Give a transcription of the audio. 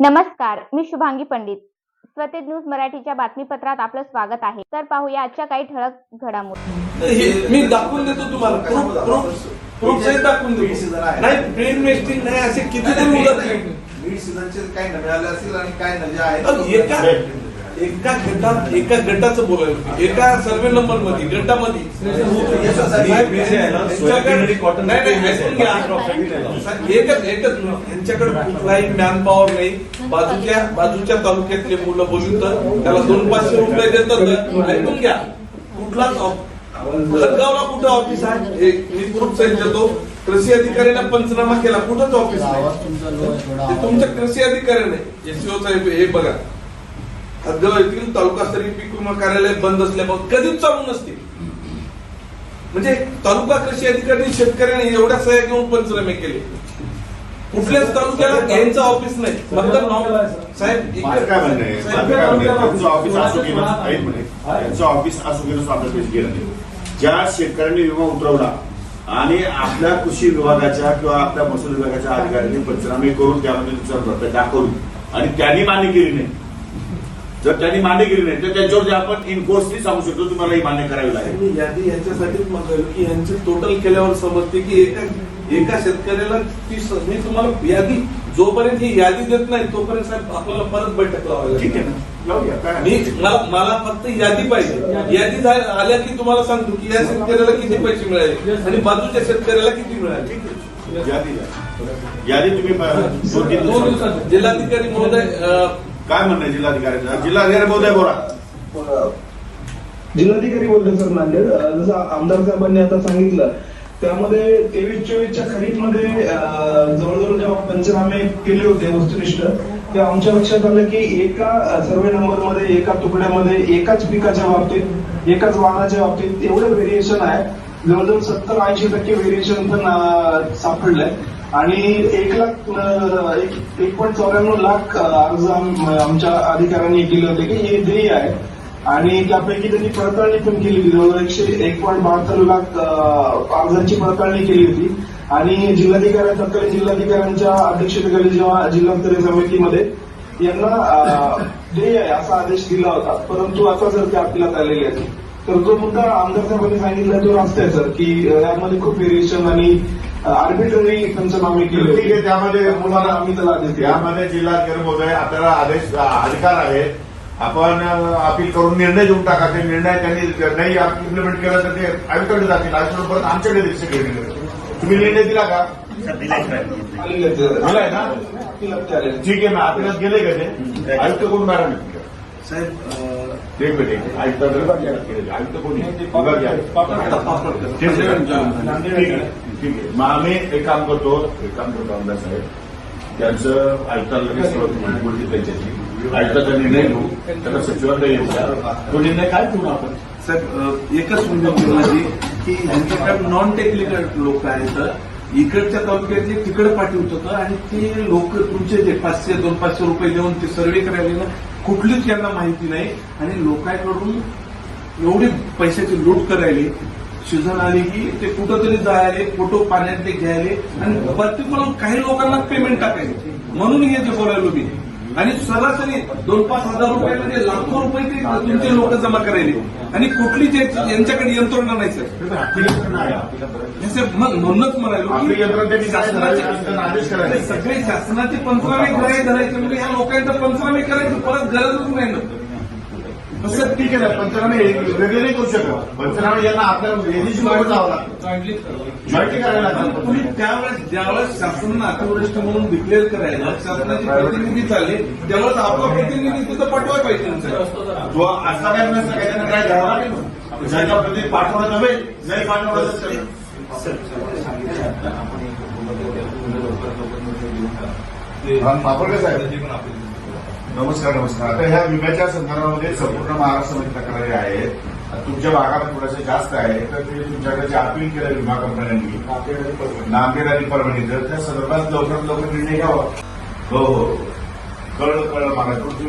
नमस्कार मी शुभांगी पंडित. स्वतेज न्यूज मराठीच्या बातमीपत्रात आपलं स्वागत आहे. तर पाहूया आजच्या काही ठळक घडामोडी. मी दाखवून देतो तुम्हाला. प्रूफ सहित दाखवून देतो. नाही ब्रेन वेस्टिंग नाही असे उदाहरण न मिळाले असतील आणि काय? आहे एका एका गटात एका गटाचं बोलायला एका सर्वे नंबरमध्ये गटामध्ये एकच एकच यांच्याकडे कुठलाही मॅन पॉवर नाही. बाजूच्या बाजूच्या तालुक्यातले मुलं बोलून तर त्याला दोन पाचशे रुपये देतात ऐकून घ्या. कुठलाच हदगावला कुठं ऑफिस आहे? मी प्रूफ सहित देतो. कृषी अधिकाऱ्याने पंचनामा केला. कुठंच ऑफिस नाही. ते तुमच्या कृषी अधिकाऱ्याने. एसओ साहेब हे बघा. हदगाव येथील तालुकास्तरीय पीक विमा कार्यालय बंद असल्यामुळे कधीच चालू नसते. म्हणजे तालुका कृषी अधिकारी शेतकऱ्यांनी एवढ्या सह्या घेऊन पंचनामे केले. कुठल्याच तालुक्याला यांचं ऑफिस नाही. फक्त साहेब काय म्हणणं ऑफिस असो की नसो, ऐक म्हणे. त्यांचं ऑफिस असो की नसो आपल्याला काही गेलं नाही. ज्या शेतकऱ्यांनी विमा उतरवला आणि आपल्या कृषी विभागाच्या किंवा आपल्या महसूल विभागाच्या अधिकाऱ्यांनी पंचनामे करून त्यामध्ये नुकसान भरपाई दाखवली आणि त्यांनी मान्य केली नाही जर त्यांनी मान्य केली नाही तर त्यांच्यावरती आपण इनकोर्सनी सांगू शकतो तुम्हाला ही मान्य करावी लागेल. मी यादी यांच्यासाठीच म्हणतोय की यांची टोटल केल्यावर समजते की एका एका शेतकऱ्याला ती मी तुम्हाला यादी जोपर्यंत ही यादी देत नाही तोपर्यंत साहेब आपल्याला परत बैठक लावायला ठीक आहे ना? मी मला मला फक्त यादी पाहिजे. यादी. झाल्या- आल्या की तुम्हाला सांगतो की या शेतकऱ्याला किती पैसे मिळाले आणि बाजूच्या शेतकऱ्याला किती मिळाले. ठीक आहे. यादी. यादी तुम्ही दोन दिवसात जिल्हाधिकारी महोदय काय म्हणणं आहे जिल्हाधिकारी बोलतोय बोला. जिल्हाधिकारी बोलले सर नांदेड जसं आमदार साहेबांनी आता सांगितलं त्यामध्ये तेवीस चोवीसच्या खरीपमध्ये जवळजवळ जेव्हा पंचनामे केले होते वस्तुनिष्ठ ते आमच्या लक्षात आलं की एका सर्वे नंबरमध्ये एका तुकड्यामध्ये एकाच पिकाच्या बाबतीत एकाच वाहनाच्या बाबतीत एवढं व्हेरिएशन आहे जवळजवळ सत्तर ऐंशी टक्के व्हेरिएशन पण सापडलंय. आणि एक लाख एक एक पॉईंट चौऱ्याण्णव लाख अर्ज आमच्या अधिकाऱ्यांनी केले होते की हे ध्येय आहे. आणि त्यापैकी त्यांनी पडताळणी पण केली होती. जवळजवळ एकशे एक पॉईंट बहात्तर लाख अर्जांची पडताळणी केली होती. आणि जिल्हाधिकारी तत्कालीन जिल्हाधिकाऱ्यांच्या अध्यक्षतेखाली जेव्हा जिल्हास्तरीय समितीमध्ये यांना ध्येय आहे असा आदेश दिला होता. परंतु आता जर ते आपल्यात आलेले आहेत तर जो मुद्दा आमदार साहेबांनी सांगितला तो रास्त आहे सर की यामध्ये खूप व्हेरिएशन आणि आर्बिट्ररी पंचनामे केले ठीक आहे त्यामध्ये तुम्हाला आम्ही त्याला आदेश दिला. त्यामध्ये जिल्हाधिकारी महोदय आपल्याला आदेश अधिकार आहे. आपण अपील करून निर्णय देऊन टाका. ते निर्णय त्यांनी नाही इम्प्लिमेंट केला तर ते आयुक्ताकडे जातील. आयुक्त परत आमच्याकडे घेऊन तुम्ही निर्णय दिला का. दिलाय ना. ठीक आहे ना आपल्याला गेले का ते? आयुक्त कोण मॅडम? साहेब एक मिनिट आयुक्त आयुक्त कोणी. ठीक आहे. मग आम्ही एक काम करतो एक काम करतो आमदार साहेब त्यांचं आयुक्ताला लगेच बोलली त्यांच्याशी आयुक्ताचा निर्णय घेऊ त्याला सचिवालय येऊ द्या. तो निर्णय काय घेऊ आपण साहेब एकच विनंती माझी की ह्यांच्याकडे नॉन टेक्निकल लोक आहेत इकडच्या तालुक्यातले तिकडे पाठवत आणि ते लोक तुमचे जे पाचशे दोन पाचशे रुपये देऊन ते सर्वे करायला ना कुठलीच त्यांना माहिती नाही आणि लोकांकडून एवढी पैशाची लूट करायली सीझन आली की ते कुठंतरी जायले फोटो पाण्यात ते घ्यायले आणि पर्टिक्युलर काही लोकांना पेमेंट टाकायचे. म्हणून हे जे बोलायलो मी. आणि सरासरी दोन पाच हजार रुपये म्हणजे लाखो रुपये ते तुमचे लोक जमा करायले आणि कुठलीच याची- यांच्याकडे यंत्रणा नाही सर मग म्हणूनच करायचं? करायचे. सगळे शासनाचे पंचनामे ग्राह्य धरायचे म्हणजे ह्या लोकांचं पंचनामे करायची परत गरजच नाही ना तसं ठीक आहे ना पंचनामे वेगळे नाही करू शकत. पंचनामे यांना आपल्याला एजन्सी बरोबर जावं लागतं. जॉईंटली करायला लागतं. तुम्ही त्यावेळेस ज्यावेळेस शासनानं अतिवृष्टी म्हणून डिक्लेअर करायला शासनाचे प्रतिनिधी चालले त्यावेळेस आपला प्रतिनिधी तिथं पाठवायला पाहिजे. जो असा काय त्यांना काय घ्यावं लागेल. ज्याच्या प्रति पाठवणं नव्हे नाही पाठवणं असेल हा, पापडकर साहेब. नमस्कार नमस्कार. आता ह्या विम्याच्या संदर्भामध्ये संपूर्ण महाराष्ट्रामध्ये तक्रारी आहेत. तुमच्या भागात थोडंसं जास्त आहे तर ते तुमच्याकडे जे अपील केलं विमा कंपन्यांनी नांदेड आणि परभणी. तर त्या संदर्भात लवकरात लवकर निर्णय घ्यावा. हो हो. कळलं कळलं मला.